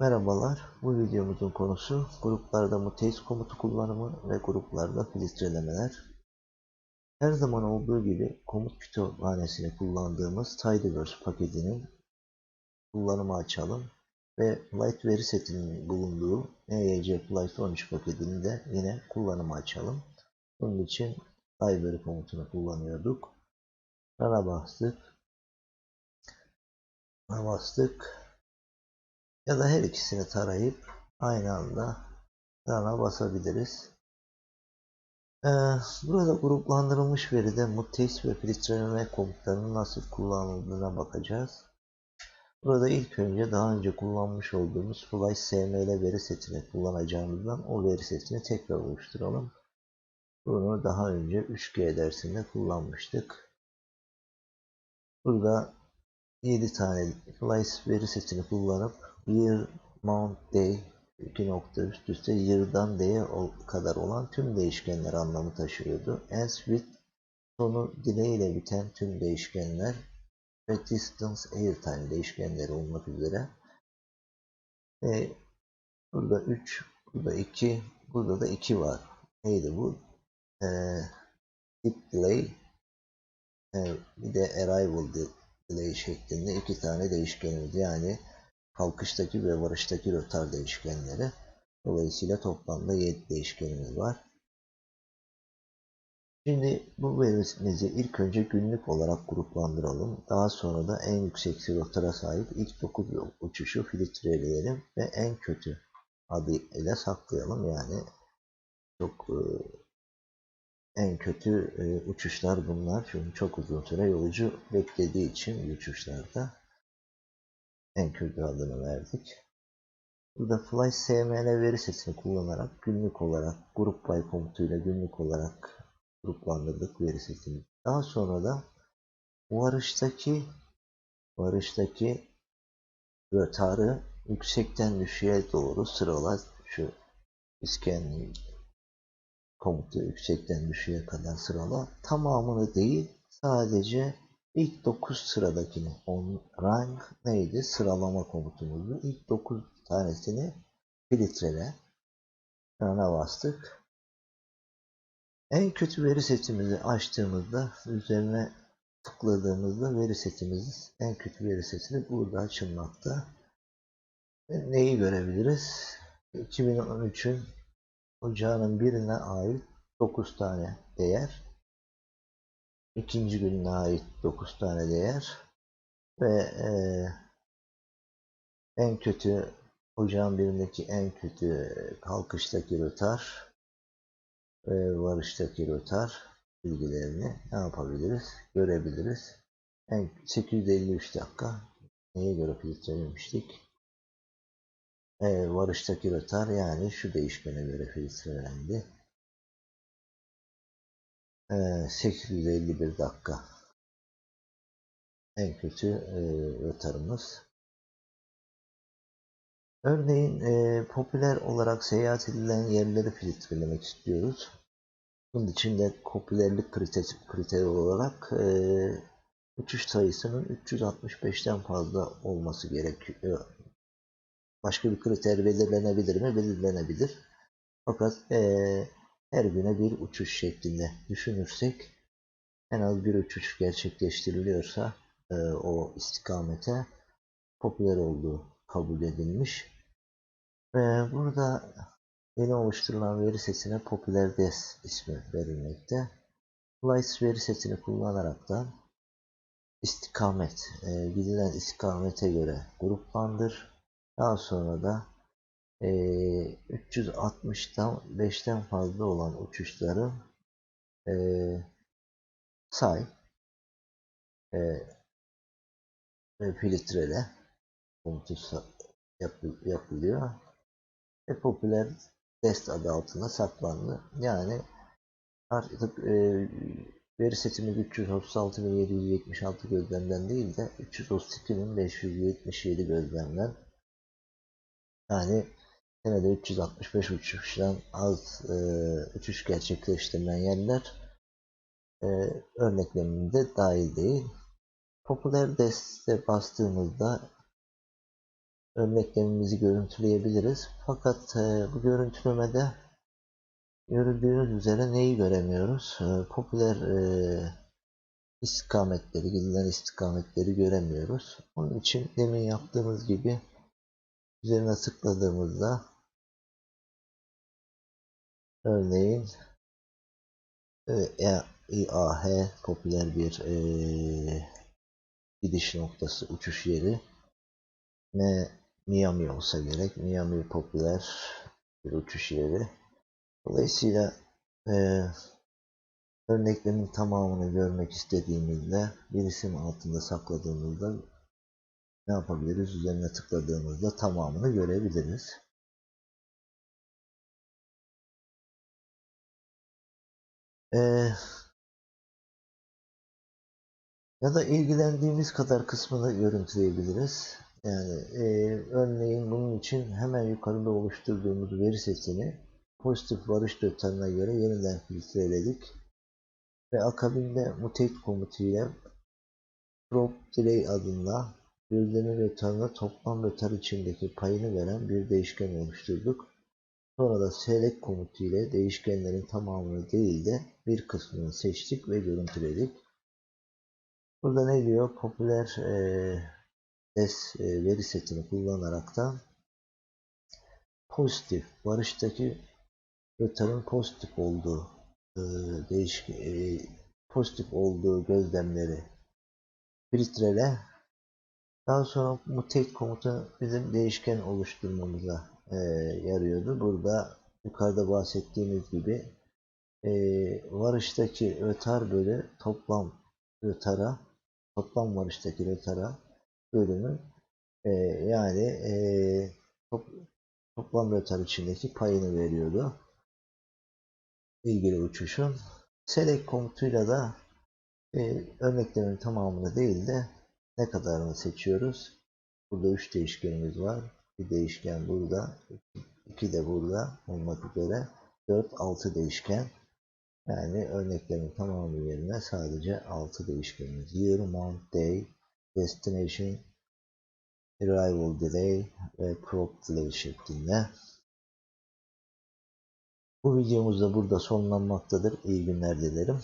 Merhabalar, bu videomuzun konusu gruplarda muteis komutu kullanımı ve gruplarda filtrelemeler. Her zaman olduğu gibi komut kütüphanesini kullandığımız tidyverse paketinin kullanımı açalım ve flight veri setinin bulunduğu EYC flight 13 paketini de yine kullanımı açalım. Bunun için library komutunu kullanıyorduk. Run'a bastık. Run'a bastık. Ya da her ikisini tarayıp aynı anda run'a basabiliriz. Ee, burada gruplandırılmış veride muteis ve filtreleme komutlarının nasıl kullanıldığına bakacağız. Burada ilk önce daha önce kullanmış olduğumuz Fly SML veri setini kullanacağımızdan o veri setini tekrar oluşturalım. Bunu daha önce 3G dersinde kullanmıştık. Burada 7 tane Fly veri setini kullanıp year, mount, day, iki nokta üst üste year'dan day'e kadar olan tüm değişkenler anlamı taşıyordu. Ends with sonu delay ile biten tüm değişkenler ve distance airtime değişkenleri olmak üzere. E, burada 3, burada 2, burada da 2 var. Neydi bu? E, dip delay e, bir de arrival delay şeklinde iki tane değişkenimiz yani kalkıştaki ve varıştaki rotar değişkenleri. Dolayısıyla toplamda 7 değişkenimiz var. Şimdi bu verimizi ilk önce günlük olarak gruplandıralım. Daha sonra da en yüksek rotara sahip ilk 9 uçuşu filtreleyelim ve en kötü adıyla saklayalım. Yani çok e, en kötü e, uçuşlar bunlar. Çünkü çok uzun süre yolcu beklediği için uçuşlarda en kötü adını verdik. Burada fly sml veri setini kullanarak günlük olarak grup by komutuyla günlük olarak gruplandırdık veri setini. Daha sonra da varıştaki varıştaki rötarı yüksekten düşüğe doğru sırala şu iskenli komutu yüksekten düşüğe kadar sırala. Tamamını değil sadece ilk 9 sıradakini on rank neydi? Sıralama komutumuzdu. İlk 9 tanesini filtrele. Yana bastık. En kötü veri setimizi açtığımızda üzerine tıkladığımızda veri setimiz en kötü veri setini burada açılmakta. Neyi görebiliriz? 2013'ün ocağının birine ait 9 tane değer. ikinci gününe ait 9 tane değer. Ve e, en kötü ocağın birindeki en kötü kalkıştaki rötar ve varıştaki rötar bilgilerini ne yapabiliriz? Görebiliriz. En 853 dakika neye göre filtrelemiştik? E, varıştaki rötar yani şu değişkene göre filtrelendi. E, 851 dakika en kötü e, rötarımız. Örneğin e, popüler olarak seyahat edilen yerleri filtrelemek istiyoruz. Bunun için de popülerlik kriteri, kriteri olarak e, uçuş sayısının 365'ten fazla olması gerekiyor. Başka bir kriter belirlenebilir mi? Belirlenebilir. Fakat e, her güne bir uçuş şeklinde düşünürsek en az bir uçuş gerçekleştiriliyorsa e, o istikamete popüler olduğu kabul edilmiş. Ve burada yeni oluşturulan veri setine popüler des ismi verilmekte. Flights veri setini kullanarak da istikamet, e, gidilen istikamete göre gruplandır. Daha sonra da e, 360'tan 5'ten fazla olan uçuşları e, say e, ve filtrele komutu yapılıyor ve popüler test adı altında saklandı. Yani artık e, veri setimiz 336.776 gözlemden değil de 332.577 gözlemden yani senede 365 uçuştan az e, uçuş gerçekleştirilen yerler e, örnekleminde dahil değil. Popüler deste bastığımızda örneklemimizi görüntüleyebiliriz. Fakat e, bu görüntülemede gördüğünüz üzere neyi göremiyoruz? E, popüler e, istikametleri, gidilen istikametleri göremiyoruz. Onun için demin yaptığımız gibi üzerine tıkladığımızda örneğin e, IAH popüler bir e, gidiş noktası, uçuş yeri ne Miami olsa gerek. Miami popüler bir uçuş yeri. Dolayısıyla e, örneklerin tamamını görmek istediğimizde bir isim altında sakladığımızda ne yapabiliriz? Üzerine tıkladığımızda tamamını görebiliriz. Ee, ya da ilgilendiğimiz kadar kısmını görüntüleyebiliriz. Yani e, örneğin bunun için hemen yukarıda oluşturduğumuz veri setini pozitif varış döterine göre yeniden filtreledik. Ve akabinde mutate komutu ile prop delay adında gözlemi rötarına toplam rötar içindeki payını veren bir değişken oluşturduk. Sonra da select komutu ile değişkenlerin tamamını değil de bir kısmını seçtik ve görüntüledik. Burada ne diyor? Popüler e, S e, veri setini kullanaraktan pozitif, varıştaki rötarın pozitif olduğu e, değişik e, pozitif olduğu gözlemleri filtrele daha sonra mutate komutu bizim değişken oluşturmamıza e, yarıyordu. Burada yukarıda bahsettiğimiz gibi e, varıştaki rötar bölü toplam rötara toplam varıştaki rötara bölümü e, yani e, top, toplam rötar içindeki payını veriyordu. ilgili uçuşun. Select komutuyla da e, örneklerin tamamını değil de ne kadarını seçiyoruz. Burada 3 değişkenimiz var. Bir değişken burada, 2 de burada olmak üzere 4, 6 değişken. Yani örneklerin tamamı yerine sadece 6 değişkenimiz. Year, month, day, destination, arrival delay ve prop delay şeklinde. Bu videomuz da burada sonlanmaktadır. İyi günler dilerim.